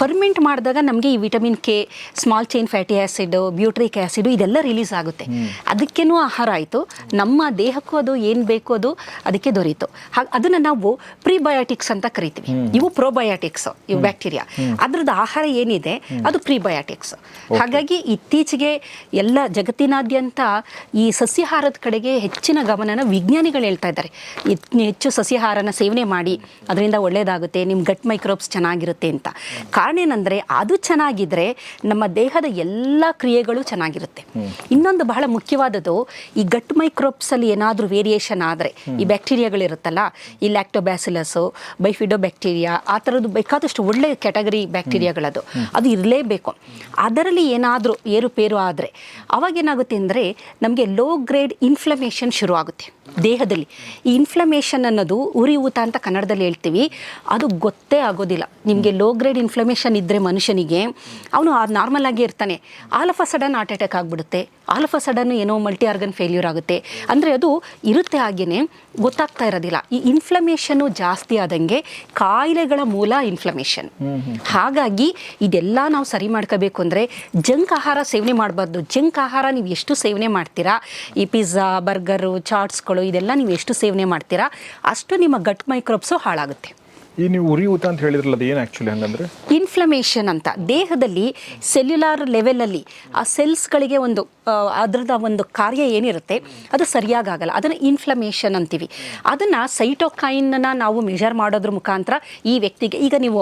ಫರ್ಮೆಂಟ್ ಮಾಡಿದಾಗ ನಮಗೆ ಈ vitamin K small chain fatty acid butyric acid ಇದೆಲ್ಲ ರಿಲೀಸ್ ಆಗುತ್ತೆ. ಅದಕ್ಕೇನೂ ಆಹಾರ ಆಯಿತು ನಮ್ಮ ದೇಹಕ್ಕೂ ಅದು ಏನು ಬೇಕು ಅದು ಅದಕ್ಕೆ ದೊರೆಯಿತು ಹಾಗೆ ಅದನ್ನು ನಾವು ಪ್ರಿಬಯೋಟಿಕ್ಸ್ ಅಂತ ಕರಿತೀವಿ. ಇವು ಪ್ರೋಬಯೋಟಿಕ್ಸ್ ಇವು ಬ್ಯಾಕ್ಟೀರಿಯಾ ಅದ್ರದ್ದು ಆಹಾರ ಏನಿದೆ ಅದು ಪ್ರಿಬಯಾಟಿಕ್ಸ್ ಹಾಗಾಗಿ ಇತ್ತೀಚೆಗೆ ಎಲ್ಲ ಜಗತ್ತಿನಾದ್ಯಂತ ಈ ಸಸ್ಯಾಹಾರದ ಕಡೆಗೆ ಹೆಚ್ಚಿನ ಗಮನನ ವಿಜ್ಞಾನಿಗಳು ಹೇಳ್ತಾ ಇದ್ದಾರೆ. ಹೆಚ್ಚು ಸಸ್ಯಾಹಾರನ ಸೇವನೆ ಮಾಡಿ ಅದರಿಂದ ಒಳ್ಳೇದಾಗುತ್ತೆ ನಿಮ್ಮ ಗಟ್ ಮೈಕ್ರೋಬ್ಸ್ ಚೆನ್ನಾಗಿರುತ್ತೆ ಅಂತ. ಕಾರಣ ಏನಂದರೆ ಅದು ಚೆನ್ನಾಗಿದ್ದರೆ ನಮ್ಮ ದೇಹದ ಎಲ್ಲ ಕ್ರಿಯೆಗಳು ಚೆನ್ನಾಗಿರುತ್ತೆ. ಇನ್ನೊಂದು ಬಹಳ ಮುಖ್ಯವಾದದ್ದು ಈ ಗಟ್ ಮೈಕ್ರೋಬ್ಸಲ್ಲಿ ಏನಾದರೂ ವೇರಿಯೇಷನ್ ಆದರೆ ಈ ಬ್ಯಾಕ್ಟೀರಿಯಾಗಳಿರುತ್ತಲ್ಲ ಈ ಲ್ಯಾಕ್ಟೋಬ್ಯಾಸಿಲಸ್ಸು ಬೈಫಿಡೋ ಬ್ಯಾಕ್ಟೀರಿಯಾ ಆ ಥರದ್ದು ಬೇಕಾದಷ್ಟು ಒಳ್ಳೆಯ ಕ್ಯಾಟಗರಿ ಬ್ಯಾಕ್ಟೀರಿಯಾಗಳದು. ಅದು ಇರಲೇಬೇಕು. ಅದರಲ್ಲಿ ಏನಾದರೂ ಏರುಪೇರು ಆದರೆ ಅವಾಗೇನಾಗುತ್ತೆ ಅಂದರೆ ನಮಗೆ ಲೋ ಗ್ರೇಡ್ ಇನ್ಫ್ಲಮೇಷನ್ ಶುರು ಆಗುತ್ತೆ ದೇಹದಲ್ಲಿ. ಈ ಇನ್ಫ್ಲಮೇಷನ್ ಅನ್ನೋದು ಉರಿ ಊತ ಅಂತ ಕನ್ನಡದಲ್ಲಿ ಹೇಳ್ತೀವಿ. ಅದು ಗೊತ್ತೇ ಆಗೋದಿಲ್ಲ. ನಿಮಗೆ ಲೋ ಗ್ರೇಡ್ ಇನ್ಫ್ಲಮೇಷನ್ ಇದ್ದರೆ ಮನುಷ್ಯನಿಗೆ, ಅವನು ನಾರ್ಮಲ್ ಆಗಿ ಇರ್ತಾನೆ. All of a sudden heart attack ಆಗಿಬಿಡುತ್ತೆ. ಆಲ್ ಆಫ್ ಅ ಸಡನ್ ಏನೋ ಮಲ್ಟಿ ಆರ್ಗನ್ ಫೇಲ್ಯೂರ್ ಆಗುತ್ತೆ. ಅಂದರೆ ಅದು ಇರುತ್ತೆ ಹಾಗೇನೆ, ಗೊತ್ತಾಗ್ತಾ ಇರೋದಿಲ್ಲ. ಈ ಇನ್ಫ್ಲಮೇಷನ್ನು ಜಾಸ್ತಿ ಆದಂಗೆ ಕಾಯಿಲೆಗಳ ಮೂಲ ಇನ್ಫ್ಲಮೇಷನ್ ಹಾಗಾಗಿ ಇದೆಲ್ಲ ನಾವು ಸರಿ ಮಾಡ್ಕೋಬೇಕು ಅಂದರೆ ಜಂಕ್ ಆಹಾರ ಸೇವನೆ ಮಾಡಬಾರ್ದು. ಜಂಕ್ ಆಹಾರ ನೀವು ಎಷ್ಟು ಸೇವನೆ ಮಾಡ್ತೀರಾ? ಈ ಪಿಜ್ಜಾ, ಬರ್ಗರು, ಚಾಟ್ಸ್ಗಳು, ಇದೆಲ್ಲ ನೀವು ಎಷ್ಟು ಸೇವನೆ ಮಾಡ್ತೀರಾ? ಅಷ್ಟು ನಿಮ್ಮ ಗಟ್ ಮೈಕ್ರೋಬ್ಸು ಹಾಳಾಗುತ್ತೆ. ಈ ನೀವು ಉರಿಯೂತ ಅಂತ ಹೇಳಿದ್ರಲ್ಲ ಅದು ಏನು ಆ್ಯಕ್ಚುಲಿ ಹಂಗಂದ್ರೆ? ಇನ್ಫ್ಲಮೇಷನ್ ಅಂತ. ದೇಹದಲ್ಲಿ ಸೆಲ್ಯುಲಾರ್ ಲೆವೆಲಲ್ಲಿ ಆ ಸೆಲ್ಸ್ಗಳಿಗೆ ಒಂದು ಅದರದ ಒಂದು ಕಾರ್ಯ ಏನಿರುತ್ತೆ ಅದು ಸರಿಯಾಗಲ್ಲ ಅದನ್ನು ಇನ್ಫ್ಲಮೇಷನ್ ಅಂತೀವಿ. ಅದನ್ನು ಸೈಟೋಕೈನ್ನ ನಾವು ಮೆಜರ್ ಮಾಡೋದ್ರ ಮುಖಾಂತರ ಈ ವ್ಯಕ್ತಿಗೆ ಈಗ ನೀವು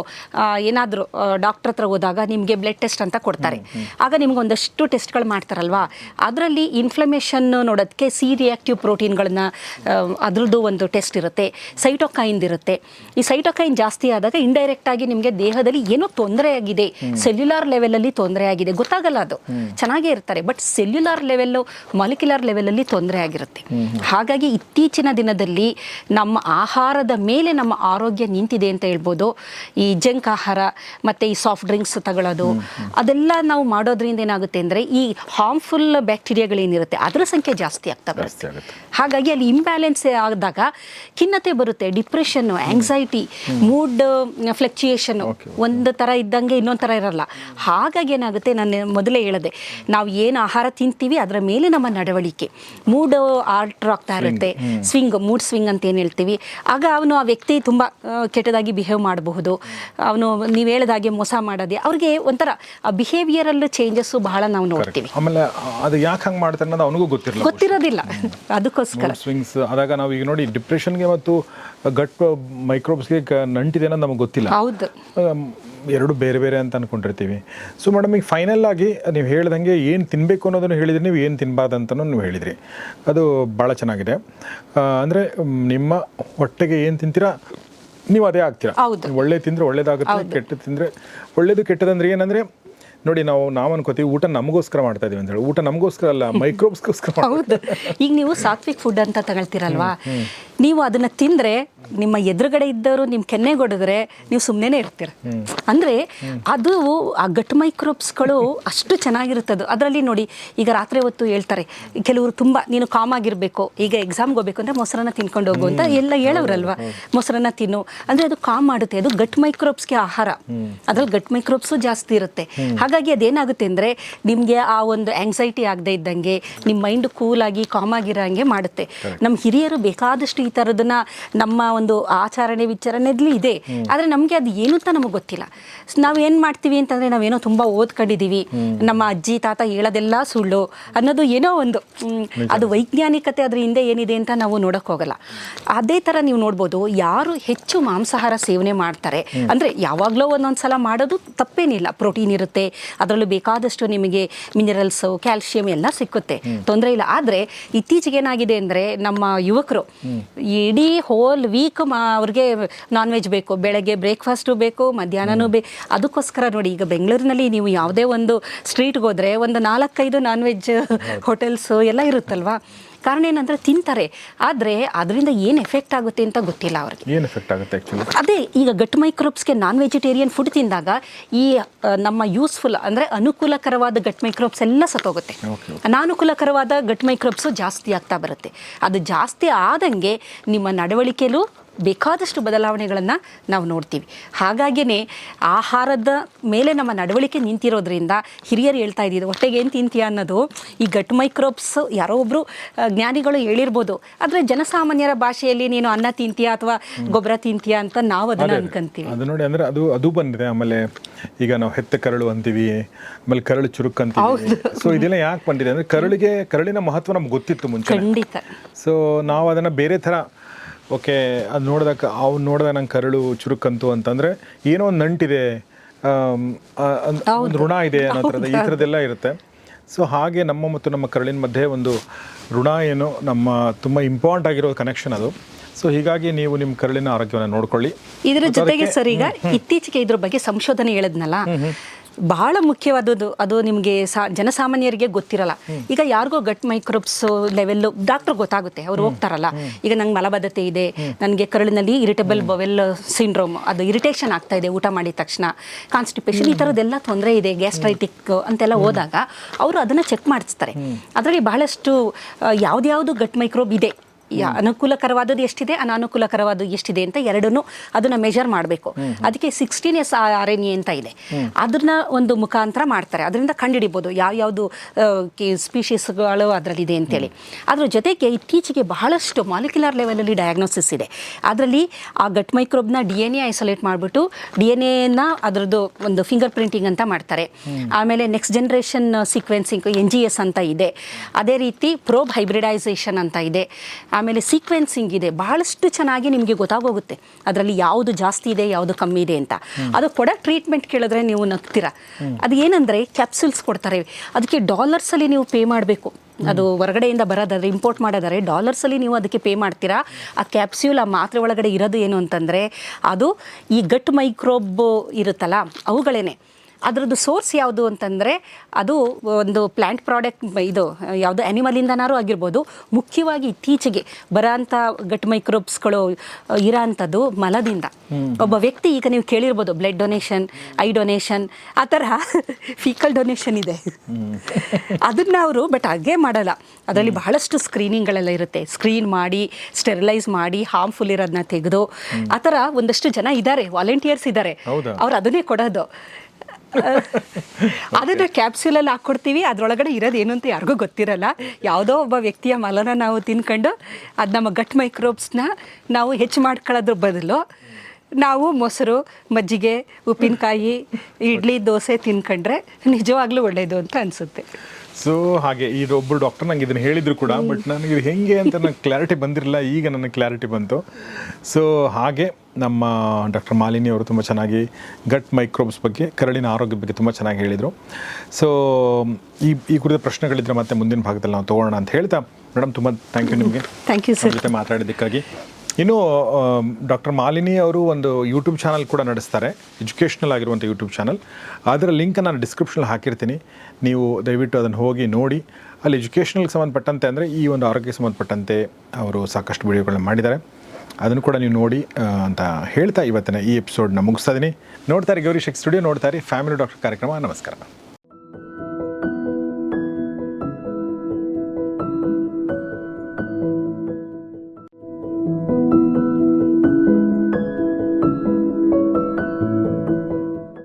ಏನಾದರೂ ಡಾಕ್ಟರ್ ಹತ್ರ ಹೋದಾಗ ನಿಮಗೆ ಬ್ಲಡ್ ಟೆಸ್ಟ್ ಅಂತ ಕೊಡ್ತಾರೆ. ಆಗ ನಿಮ್ಗೆ ಒಂದಷ್ಟು ಟೆಸ್ಟ್ಗಳು ಮಾಡ್ತಾರಲ್ವಾ? ಅದರಲ್ಲಿ ಇನ್ಫ್ಲಮೇಷನ್ ನೋಡೋದಕ್ಕೆ ಸಿ ರಿಯಾಕ್ಟಿವ್ ಪ್ರೋಟೀನ್ಗಳನ್ನ ಅದ್ರದ್ದು ಒಂದು ಟೆಸ್ಟ್ ಇರುತ್ತೆ. ಸೈಟೋಕೈನ್ ಇರುತ್ತೆ. ಈ ಸೈಟೋಕೈನ್ ಜಾಸ್ತಿ ಆದಾಗ ಇಂಡೈರೆಕ್ಟ್ ಆಗಿ ನಿಮಗೆ ದೇಹದಲ್ಲಿ ಏನೋ ತೊಂದರೆ ಆಗಿದೆ ಸೆಲ್ಯುಲಾರ್ ಲೆವೆಲಲ್ಲಿ ತೊಂದರೆ ಆಗಿದೆ ಗೊತ್ತಾಗಲ್ಲ ಅದು. ಚೆನ್ನಾಗೇ ಇರ್ತಾರೆ. ಬಟ್ ಸೆಲ್ಯುಲಾರ್ ಲೆವೆಲ್ಲು ಮಾಲಿಕ್ಯುಲರ್ ಲೆವೆಲಲ್ಲಿ ತೊಂದರೆ ಆಗಿರುತ್ತೆ ಹಾಗಾಗಿ ಇತ್ತೀಚಿನ ದಿನದಲ್ಲಿ ನಮ್ಮ ಆಹಾರದ ಮೇಲೆ ನಮ್ಮ ಆರೋಗ್ಯ ನಿಂತಿದೆ ಅಂತ ಹೇಳ್ಬೋದು. ಈ ಜಂಕ್ ಆಹಾರ ಮತ್ತೆ ಈ ಸಾಫ್ಟ್ ಡ್ರಿಂಕ್ಸ್ ತಗೊಳ್ಳೋದು ಅದೆಲ್ಲ ನಾವು ಮಾಡೋದ್ರಿಂದ ಏನಾಗುತ್ತೆ ಅಂದರೆ ಈ ಹಾರ್ಮ್ಫುಲ್ ಬ್ಯಾಕ್ಟೀರಿಯಾಗಳೇನಿರುತ್ತೆ ಅದರ ಸಂಖ್ಯೆ ಜಾಸ್ತಿ ಆಗ್ತಾ ಬರುತ್ತೆ. ಹಾಗಾಗಿ ಅಲ್ಲಿ ಇಂಬ್ಯಾಲೆನ್ಸ್ ಆದಾಗ ಖಿನ್ನತೆ ಬರುತ್ತೆ. ಡಿಪ್ರೆಷನ್ ಆಂಗ್ಸೈಟಿ ಮೂಡ್ ಫ್ಲೆಕ್ಚುಯೇಷನ್ ಒಂದು ಥರ ಇದ್ದಂಗೆ ಇನ್ನೊಂದು ಥರ ಇರಲ್ಲ. ಹಾಗಾಗಿ ಏನಾಗುತ್ತೆ ನಾನು ಮೊದಲೇ ಹೇಳಿದೆ ನಾವು ಏನು ಆಹಾರ ತಿಂತೀವಿ ಅದರ ಮೇಲೆ ನಮ್ಮ ನಡವಳಿಕೆ. ಮೂಡ್ ಆಲ್ಟರ್ ಆಗ್ತಾ ಇರುತ್ತೆ. ಸ್ವಿಂಗ್ ಮೂಡ್ ಸ್ವಿಂಗ್ ಅಂತ ಏನು ಹೇಳ್ತೀವಿ. ಆಗ ಅವನು ಆ ವ್ಯಕ್ತಿ ತುಂಬ ಕೆಟ್ಟದಾಗಿ ಬಿಹೇವ್ ಮಾಡಬಹುದು. ಅವನು ನೀವು ಹೇಳಿದಾಗೆ ಮೋಸ ಮಾಡೋದೇ ಅವ್ರಿಗೆ ಒಂಥರ ಬಿಹೇವಿಯರಲ್ ಚೇಂಜಸ್ಸು ಬಹಳ ನಾವು ನೋಡ್ತೀವಿ. ಆಮೇಲೆ ಅದು ಯಾಕೆ ಹಂಗೆ ಮಾಡ್ತಾರೆ ಅನ್ನೋದು ಅವನಿಗೂ ಗೊತ್ತಿರಲ್ಲ ಗೊತ್ತಿರೋದಿಲ್ಲ. ಅದಕ್ಕೋಸ್ಕರ. ಸ್ವಿಂಗ್ಸ್ ಆದಾಗ ನಾವು ಈಗ ನೋಡಿ ಡಿಪ್ರೆಷನ್ಗೆ ಮತ್ತು ಗಟ್ ಮೈಕ್ರೋಬ್ಸ್ಗೆ ನಂಟಿದೆ ಅನ್ನೋದು ನಮಗೆ ಗೊತ್ತಿಲ್ಲ. ಹೌದು. ಎರಡು ಬೇರೆ ಬೇರೆ ಅಂತ ಅನ್ಕೊಂಡಿರ್ತೀವಿ. ಸೊ ಮೇಡಮ್ ಈಗ ಫೈನಲ್ ಆಗಿ ನೀವು ಹೇಳ್ದಂಗೆ ಏನು ತಿನ್ನಬೇಕು ಅನ್ನೋದನ್ನು ಹೇಳಿದ್ರಿ ನೀವು ಏನು ತಿನ್ನಬಾರ್ದು ಅಂತಲೂ ನೀವು ಹೇಳಿದ್ರಿ. ಅದು ಭಾಳ ಚೆನ್ನಾಗಿದೆ. ಅಂದರೆ ನಿಮ್ಮ ಹೊಟ್ಟೆಗೆ ಏನು ತಿಂತೀರಾ? ನೀವು ಅದೇ ಆಗ್ತೀರಾ. ಒಳ್ಳೆ ತಿಂದರೆ ಒಳ್ಳೇದಾಗುತ್ತೆ ಕೆಟ್ಟ ತಿಂದರೆ ಒಳ್ಳೇದು ಕೆಟ್ಟದಂದ್ರೆ ಏನಂದರೆ ನೋಡಿ ನಾವು ನಾವು ಅನ್ಕೋತೀವಿ ಊಟ ನಮಗೋಸ್ಕರ ಮಾಡ್ತಾ ಇದೀವಿ ಅಂತ ಹೇಳಿ. ಊಟ ನಮಗೋಸ್ಕರ ಅಲ್ಲ ಮೈಕ್ರೋಬ್ಸ್ಗೋಸ್ಕರ ಹೌದು. ಈಗ ನೀವು ಸಾತ್ವಿಕ್ ಫುಡ್ ಅಂತ ತಗೊಳ್ತೀರಲ್ವಾ? ನೀವು ಅದನ್ನ ತಿಂದ್ರೆ ನಿಮ್ಮ ಎದುರುಗಡೆ ಇದ್ದವರು ನಿಮ್ಮ ಕೆನ್ನೆಗೊಡಿದ್ರೆ ನೀವು ಸುಮ್ಮನೆ ಇರ್ತೀರ. ಅಂದ್ರೆ ಅದು ಆ ಗಟ್ ಮೈಕ್ರೋಬ್ಸ್ಗಳು ಅಷ್ಟು ಚೆನ್ನಾಗಿರುತ್ತದು. ಅದರಲ್ಲಿ ನೋಡಿ ಈಗ ರಾತ್ರಿ ಹೊತ್ತು ಹೇಳ್ತಾರೆ ಕೆಲವರು ತುಂಬಾ ನೀನು ಕಾಮ್ ಆಗಿರ್ಬೇಕು ಈಗ ಎಕ್ಸಾಮ್ಗೆ ಹೋಗ್ಬೇಕು ಅಂದ್ರೆ ಮೊಸರನ್ನ ತಿನ್ಕೊಂಡು ಹೋಗು ಅಂತ ಎಲ್ಲ ಹೇಳೋರಲ್ವಾ ಮೊಸರನ್ನ ತಿನ್ನು. ಅಂದ್ರೆ ಅದು ಕಾಮ್ ಮಾಡುತ್ತೆ. ಅದು ಗಟ್ ಮೈಕ್ರೋಬ್ಸ್ಗೆ ಆಹಾರ. ಅದ್ರಲ್ಲಿ ಗಟ್ ಮೈಕ್ರೋಬ್ಸ್ ಜಾಸ್ತಿ ಇರುತ್ತೆ. ಹಾಗಾಗಿ ಅದೇನಾಗುತ್ತೆ ಅಂದರೆ ನಿಮಗೆ ಆ ಒಂದು ಆಂಗ್ಸೈಟಿ ಆಗದೆ ಇದ್ದಂಗೆ ನಿಮ್ಮ ಮೈಂಡ್ ಕೂಲ್ ಆಗಿ ಕಾಮ್ ಆಗಿರೋಂಗೆ ಮಾಡುತ್ತೆ. ನಮ್ಮ ಹಿರಿಯರು ಬೇಕಾದಷ್ಟು ಈ ಥರದನ್ನ ನಮ್ಮ ಒಂದು ಆಚರಣೆ ವಿಚಾರಣೆದ್ಲಿ ಇದೆ. ಆದರೆ ನಮಗೆ ಅದು ಏನು ಅಂತ ನಮಗೆ ಗೊತ್ತಿಲ್ಲ. ನಾವು ಏನು ಮಾಡ್ತೀವಿ ಅಂತಂದ್ರೆ ನಾವೇನೋ ತುಂಬ ಓದ್ಕೊಂಡಿದ್ದೀವಿ ನಮ್ಮ ಅಜ್ಜಿ ತಾತ ಹೇಳೋದೆಲ್ಲ ಸುಳ್ಳು. ಅನ್ನೋದು ಏನೋ ಒಂದು ಅದು ವೈಜ್ಞಾನಿಕತೆ ಅದ್ರ ಹಿಂದೆ ಏನಿದೆ ಅಂತ ನಾವು ನೋಡಕ್ ಹೋಗಲ್ಲ. ಅದೇ ಥರ ನೀವು ನೋಡ್ಬೋದು ಯಾರು ಹೆಚ್ಚು ಮಾಂಸಾಹಾರ ಸೇವನೆ ಮಾಡ್ತಾರೆ. ಅಂದರೆ ಯಾವಾಗಲೂ ಒಂದೊಂದು ಸಲ ಮಾಡೋದು ತಪ್ಪೇನಿಲ್ಲ. ಪ್ರೋಟೀನ್ ಇರುತ್ತೆ ಅದರಲ್ಲೂ ಬೇಕಾದಷ್ಟು ನಿಮಗೆ ಮಿನರಲ್ಸು ಕ್ಯಾಲ್ಶಿಯಂ ಎಲ್ಲ ಸಿಕ್ಕುತ್ತೆ. ತೊಂದರೆ ಇಲ್ಲ. ಆದರೆ ಇತ್ತೀಚೆಗೆ ಏನಾಗಿದೆ ಅಂದರೆ ನಮ್ಮ ಯುವಕರು ಇಡೀ ಹೋಲ್ ವೀಕ್ ಮಾ ಅವ್ರಿಗೆ ನಾನ್ ವೆಜ್ ಬೇಕು ಬೆಳಗ್ಗೆ ಬ್ರೇಕ್ಫಾಸ್ಟು ಬೇಕು ಮಧ್ಯಾಹ್ನನೂ ಬೇಕು ಅದಕ್ಕೋಸ್ಕರ ನೋಡಿ ಈಗ ಬೆಂಗಳೂರಿನಲ್ಲಿ ನೀವು ಯಾವುದೇ ಒಂದು ಸ್ಟ್ರೀಟ್ಗೆ ಹೋದರೆ ಒಂದು ನಾಲ್ಕೈದು ನಾನ್ ವೆಜ್ ಹೋಟೆಲ್ಸು ಎಲ್ಲ ಇರುತ್ತಲ್ವಾ? ಕಾರಣ ಏನಂದ್ರೆ ತಿಂತಾರೆ. ಆದರೆ ಅದರಿಂದ ಏನು ಎಫೆಕ್ಟ್ ಆಗುತ್ತೆ ಅಂತ ಗೊತ್ತಿಲ್ಲ ಅವ್ರಿಗೆ. ಏನು ಎಫೆಕ್ಟ್ ಆಗುತ್ತೆ ಆ್ಯಕ್ಚುಲಿ ಅದೇ ಈಗ ಗಟ್ ಮೈಕ್ರೋಬ್ಸ್ಗೆ ನಾನ್ ವೆಜಿಟೇರಿಯನ್ ಫುಡ್ ತಿಂದಾಗ ಈ ನಮ್ಮ ಯೂಸ್ಫುಲ್ ಅಂದರೆ ಅನುಕೂಲಕರವಾದ ಗಟ್ ಮೈಕ್ರೋಬ್ಸ್ ಎಲ್ಲ ಸತ್ತೋಗುತ್ತೆ. ಅನಾನುಕೂಲಕರವಾದ ಗಟ್ ಮೈಕ್ರೋಬ್ಸು ಜಾಸ್ತಿ ಆಗ್ತಾ ಬರುತ್ತೆ. ಅದು ಜಾಸ್ತಿ ಆದಂಗೆ ನಿಮ್ಮ ನಡವಳಿಕೆಯಲ್ಲೂ ಬೇಕಾದಷ್ಟು ಬದಲಾವಣೆಗಳನ್ನು ನಾವು ನೋಡ್ತೀವಿ. ಹಾಗಾಗಿಯೇ ಆಹಾರದ ಮೇಲೆ ನಮ್ಮ ನಡವಳಿಕೆ ನಿಂತಿರೋದ್ರಿಂದ ಹಿರಿಯರು ಹೇಳ್ತಾ ಇದ್ದಿದ್ದು ಹೊಟ್ಟೆಗೆ ಏನು ತಿಂತೀಯ? ಅನ್ನೋದು ಈ ಗಟ್ ಮೈಕ್ರೋಬ್ಸ್ ಯಾರೋ ಒಬ್ಬರು ಜ್ಞಾನಿಗಳು ಹೇಳಿರ್ಬೋದು. ಆದರೆ ಜನಸಾಮಾನ್ಯರ ಭಾಷೆಯಲ್ಲಿ ನೀನು ಅನ್ನ ತಿಂತೀಯ ಅಥವಾ ಗೊಬ್ಬರ ತಿಂತೀಯ ಅಂತ ನಾವು ಅದನ್ನು ಅನ್ಕೊಂತೀವಿ. ಅದು ನೋಡಿ ಅಂದ್ರೆ ಅದು ಅದು ಬಂದಿದೆ. ಆಮೇಲೆ ಈಗ ನಾವು ಹೆತ್ತ ಕರಳು ಅಂತೀವಿ ಆಮೇಲೆ ಕರಳು ಚುರುಕ್ ಅಂತೀವಿ. ಸೊ ಇದೆಲ್ಲ ಯಾಕೆ ಬಂದಿದೆ ಅಂದ್ರೆ ಕರಳಿಗೆ ಕರಳಿನ ಮಹತ್ವ ನಮ್ಗೆ ಗೊತ್ತಿತ್ತು ಮುಂಚೆ ಖಂಡಿತ. ಸೊ ನಾವು ಅದನ್ನು ಬೇರೆ ಥರ ಓಕೆ ಅದು ನೋಡಿದಾಗ ಅವ್ನು ನೋಡಿದ ನಂಗೆ ಕರಳು ಚುರುಕಂತು ಅಂತಂದರೆ ಏನೋ ಒಂದು ನಂಟಿದೆ ಒಂದು ಋಣ ಇದೆ ಅನ್ನೋ ಥರದ ಈ ಥರದ್ದೆಲ್ಲ ಇರುತ್ತೆ. ಸೊ ಹಾಗೆ ನಮ್ಮ ಮತ್ತು ನಮ್ಮ ಕರಳಿನ ಮಧ್ಯೆ ಒಂದು ಋಣ ಏನು ನಮ್ಮ ತುಂಬ ಇಂಪಾರ್ಟೆಂಟ್ ಆಗಿರೋ ಕನೆಕ್ಷನ್ ಅದು. ಸೊ ಹೀಗಾಗಿ ನೀವು ನಿಮ್ಮ ಕರಳಿನ ಆರೋಗ್ಯವನ್ನು ನೋಡ್ಕೊಳ್ಳಿ. ಇದರ ಜೊತೆಗೆ ಸರ್ ಈಗ ಇತ್ತೀಚೆಗೆ ಇದ್ರ ಬಗ್ಗೆ ಸಂಶೋಧನೆ ಹೇಳಿದ್ನಲ್ಲ. ಬಹಳ ಮುಖ್ಯವಾದದ್ದು ಅದು ನಿಮಗೆ ಸಾ ಜನಸಾಮಾನ್ಯರಿಗೆ ಗೊತ್ತಿರಲ್ಲ. ಈಗ ಯಾರಿಗೋ ಗಟ್ ಮೈಕ್ರೋಬ್ಸ್ ಲೆವೆಲ್ ಡಾಕ್ಟರ್ ಗೊತ್ತಾಗುತ್ತೆ ಅವ್ರು ಹೋಗ್ತಾರಲ್ಲ. ಈಗ ನಂಗೆ ಮಲಬದ್ಧತೆ ಇದೆ ನನಗೆ ಕರುಳಿನಲ್ಲಿ ಇರಿಟೇಬಲ್ ಬವೆಲ್ ಸಿಂಡ್ರೋಮ್ ಅದು ಇರಿಟೇಷನ್ ಆಗ್ತಾ ಇದೆ ಊಟ ಮಾಡಿದ ತಕ್ಷಣ. ಕಾನ್ಸ್ಟಿಪೇಷನ್ ಈ ಥರದ್ದೆಲ್ಲ ತೊಂದರೆ ಇದೆ ಗ್ಯಾಸ್ಟ್ರೈಟಿಕ್ ಅಂತೆಲ್ಲ ಹೋದಾಗ ಅವರು ಅದನ್ನು ಚೆಕ್ ಮಾಡಿಸ್ತಾರೆ. ಅದರಲ್ಲಿ ಬಹಳಷ್ಟು ಯಾವುದ್ಯಾವುದು ಗಟ್ ಮೈಕ್ರೋಬ್ ಇದೆ ಅನುಕೂಲಕರವಾದದ್ದು ಎಷ್ಟಿದೆ ಅನಾನುಕೂಲಕರವಾದದ್ದು ಎಷ್ಟಿದೆ ಅಂತ ಎರಡನ್ನು ಅದನ್ನ ಮೆಜರ್ ಮಾಡಬೇಕು. ಅದಕ್ಕೆ sixteen S R N A ಅಂತ ಇದೆ. ಅದನ್ನ ಒಂದು ಮುಖಾಂತರ ಮಾಡ್ತಾರೆ. ಅದರಿಂದ ಕಂಡುಹಿಡಿಬೋದು ಯಾವ್ಯಾವುದು ಸ್ಪೀಶೀಸ್ಗಳು ಅದರಲ್ಲಿದೆ ಅಂತೇಳಿ. ಅದ್ರ ಜೊತೆಗೆ ಇತ್ತೀಚೆಗೆ ಬಹಳಷ್ಟು ಮಾಲಿಕ್ಯುಲರ್ ಲೆವೆಲಲ್ಲಿ ಡಯಾಗ್ನೋಸಿಸ್ ಇದೆ. ಅದರಲ್ಲಿ ಆ ಗಟ್ ಮೈಕ್ರೋಬ್ನ ಡಿ ಎನ್ ಎ ಐಸೋಲೇಟ್ ಮಾಡಿಬಿಟ್ಟು ಡಿ ಎನ್ ಎನ ಅದರದ್ದು ಒಂದು ಫಿಂಗರ್ ಪ್ರಿಂಟಿಂಗ್ ಅಂತ ಮಾಡ್ತಾರೆ. ಆಮೇಲೆ next generation sequencing N G S ಅಂತ ಇದೆ. ಅದೇ ರೀತಿ ಪ್ರೋಬ್ ಹೈಬ್ರಿಡೈಸೇಷನ್ ಅಂತ ಇದೆ. ಆಮೇಲೆ ಸೀಕ್ವೆನ್ಸಿಂಗ್ ಇದೆ. ಬಹಳಷ್ಟು ಚೆನ್ನಾಗಿ ನಿಮಗೆ ಗೊತ್ತಾಗೋಗುತ್ತೆ. ಅದರಲ್ಲಿ ಯಾವುದು ಜಾಸ್ತಿ ಇದೆ, ಯಾವುದು ಕಮ್ಮಿ ಇದೆ ಅಂತ. ಅದು ಕೊಡೋ ಟ್ರೀಟ್ಮೆಂಟ್ ಕೇಳಿದ್ರೆ ನೀವು ನಗ್ತೀರಾ? ಅದು ಏನಂದರೆ ಕ್ಯಾಪ್ಸುಲ್ಸ್ ಕೊಡ್ತಾರೆ. ಅದಕ್ಕೆ ಡಾಲರ್ಸಲ್ಲಿ ನೀವು ಪೇ ಮಾಡಬೇಕು. ಅದು ಹೊರಗಡೆಯಿಂದ ಬರೋದಾದ್ರೆ ಇಂಪೋರ್ಟ್ ಮಾಡೋದಾದ್ರೆ ಡಾಲರ್ಸಲ್ಲಿ ನೀವು ಅದಕ್ಕೆ ಪೇ ಮಾಡ್ತೀರಾ? ಆ ಕ್ಯಾಪ್ಸ್ಯೂಲ್ ಆ ಮಾತ್ರೆ ಒಳಗಡೆ ಇರೋದು ಏನು ಅಂತಂದರೆ, ಅದು ಈ ಗಟ್ ಮೈಕ್ರೋಬ್ ಇರುತ್ತಲ್ಲ, ಅವುಗಳೇನೆ. ಅದರದ್ದು ಸೋರ್ಸ್ ಯಾವುದು ಅಂತಂದರೆ ಅದು ಒಂದು ಪ್ಲ್ಯಾಂಟ್ ಪ್ರಾಡಕ್ಟ್ ಇದು ಯಾವುದು ಆ್ಯನಿಮಲಿಂದನಾರು ಆಗಿರ್ಬೋದು ಮುಖ್ಯವಾಗಿ ಇತ್ತೀಚೆಗೆ ಬರೋಂಥ ಗಟ್ ಮೈಕ್ರೋಬ್ಸ್ಗಳು ಇರೋ ಅಂಥದ್ದು ಮಲದಿಂದ. ಒಬ್ಬ ವ್ಯಕ್ತಿ ಈಗ ನೀವು ಕೇಳಿರ್ಬೋದು ಬ್ಲಡ್ ಡೊನೇಷನ್ ಐ ಡೊನೇಷನ್ ಆ ಥರ ಫೀಕಲ್ ಡೊನೇಷನ್ ಇದೆ. ಅದನ್ನ ಅವರು ಬಟ್ ಹಾಗೆ ಮಾಡಲ್ಲ. ಅದರಲ್ಲಿ ಬಹಳಷ್ಟು ಸ್ಕ್ರೀನಿಂಗ್ಗಳೆಲ್ಲ ಇರುತ್ತೆ. ಸ್ಕ್ರೀನ್ ಮಾಡಿ ಸ್ಟೆರಿಲೈಸ್ ಮಾಡಿ ಹಾರ್ಮ್ಫುಲ್ ಇರೋದನ್ನ ತೆಗೆದು ಆ ಥರ ಒಂದಷ್ಟು ಜನ ಇದ್ದಾರೆ ವಾಲಂಟಿಯರ್ಸ್ ಇದ್ದಾರೆ? ಅವ್ರು ಅದನ್ನೇ ಕೊಡೋದು. ಅದನ್ನ ಕ್ಯಾಪ್ಸ್ಯೂಲಲ್ಲಿ ಹಾಕ್ಕೊಡ್ತೀವಿ ಅದ್ರೊಳಗಡೆ ಇರೋದು ಏನು ಅಂತ ಯಾರಿಗೂ ಗೊತ್ತಿರಲ್ಲ. ಯಾವುದೋ ಒಬ್ಬ ವ್ಯಕ್ತಿಯ ಮಲನ ನಾವು ತಿನ್ಕೊಂಡು ಅದು ನಮ್ಮ ಗಟ್ ಮೈಕ್ರೋಬ್ಸ್ನ ನಾವು ಹೆಚ್ಚು ಮಾಡ್ಕೊಳ್ಳೋದ್ರ ಬದಲು ನಾವು ಮೊಸರು ಮಜ್ಜಿಗೆ ಉಪ್ಪಿನಕಾಯಿ ಇಡ್ಲಿ ದೋಸೆ ತಿನ್ಕೊಂಡ್ರೆ ನಿಜವಾಗ್ಲೂ ಒಳ್ಳೆಯದು ಅಂತ ಅನಿಸುತ್ತೆ. ಸೊ ಹಾಗೆ ಈ ಒಬ್ಬರು ಡಾಕ್ಟರ್ ನಂಗೆ ಇದನ್ನು ಹೇಳಿದ್ರು ಕೂಡ ಬಟ್ ನನಗೆ ಇದು ಹೆಂಗೆ ಅಂತ ನನಗೆ ಕ್ಲಾರಿಟಿ ಬಂದಿರಲಿಲ್ಲ. ಈಗ ನನಗೆ ಕ್ಲಾರಿಟಿ ಬಂತು. ಸೊ ಹಾಗೆ ನಮ್ಮ ಡಾಕ್ಟರ್ ಮಾಲಿನಿ ಅವರು ತುಂಬ ಚೆನ್ನಾಗಿ ಗಟ್ ಮೈಕ್ರೋಬ್ಸ್ ಬಗ್ಗೆ ಕರಳಿನ ಆರೋಗ್ಯ ಬಗ್ಗೆ ತುಂಬ ಚೆನ್ನಾಗಿ ಹೇಳಿದರು. ಸೊ ಈ ಈ ಕುರಿತ ಪ್ರಶ್ನೆಗಳಿದ್ರೆ ಮತ್ತೆ ಮುಂದಿನ ಭಾಗದಲ್ಲಿ ನಾವು ತೊಗೊಳ್ಳೋಣ ಅಂತ ಹೇಳ್ತಾ. ಮೇಡಮ್ ತುಂಬ ಥ್ಯಾಂಕ್ ಯು ನಿಮಗೆ. ಥ್ಯಾಂಕ್ ಯು ಸರ್ ಜೊತೆ ಮಾತಾಡಿದ್ದಕ್ಕಾಗಿ. ಇನ್ನು ಡಾಕ್ಟರ್ ಮಾಲಿನಿ ಅವರು ಒಂದು ಯೂಟ್ಯೂಬ್ ಚಾನಲ್ ಕೂಡ ನಡೆಸ್ತಾರೆ. ಎಜುಕೇಷ್ನಲ್ ಆಗಿರುವಂಥ ಯೂಟ್ಯೂಬ್ ಚಾನಲ್ ಅದರ ಲಿಂಕ್ ನಾನು ಡಿಸ್ಕ್ರಿಪ್ಷನಲ್ಲಿ ಹಾಕಿರ್ತೀನಿ. ನೀವು ದಯವಿಟ್ಟು ಅದನ್ನು ಹೋಗಿ ನೋಡಿ. ಅಲ್ಲಿ ಎಜುಕೇಷನಲ್ಗೆ ಸಂಬಂಧಪಟ್ಟಂತೆ ಅಂದರೆ ಈ ಒಂದು ಆರೋಗ್ಯಕ್ಕೆ ಸಂಬಂಧಪಟ್ಟಂತೆ ಅವರು ಸಾಕಷ್ಟು ವಿಡಿಯೋಗಳನ್ನ ಮಾಡಿದ್ದಾರೆ. ಅದನ್ನು ಕೂಡ ನೀವು ನೋಡಿ ಅಂತ ಹೇಳ್ತಾ ಇವತ್ತಿನ ಈ ಎಪಿಸೋಡ್ನ ಮುಗಿಸ್ತಾ ಇದ್ದೀನಿ ನೋಡ್ತಾರೆ ಗೌರಿ ಶೆಕ್ ಸ್ಟುಡಿಯೋ ನೋಡ್ತಾರೆ ಫ್ಯಾಮಿಲಿ ಡಾಕ್ಟರ್ ಕಾರ್ಯಕ್ರಮ. ನಮಸ್ಕಾರ.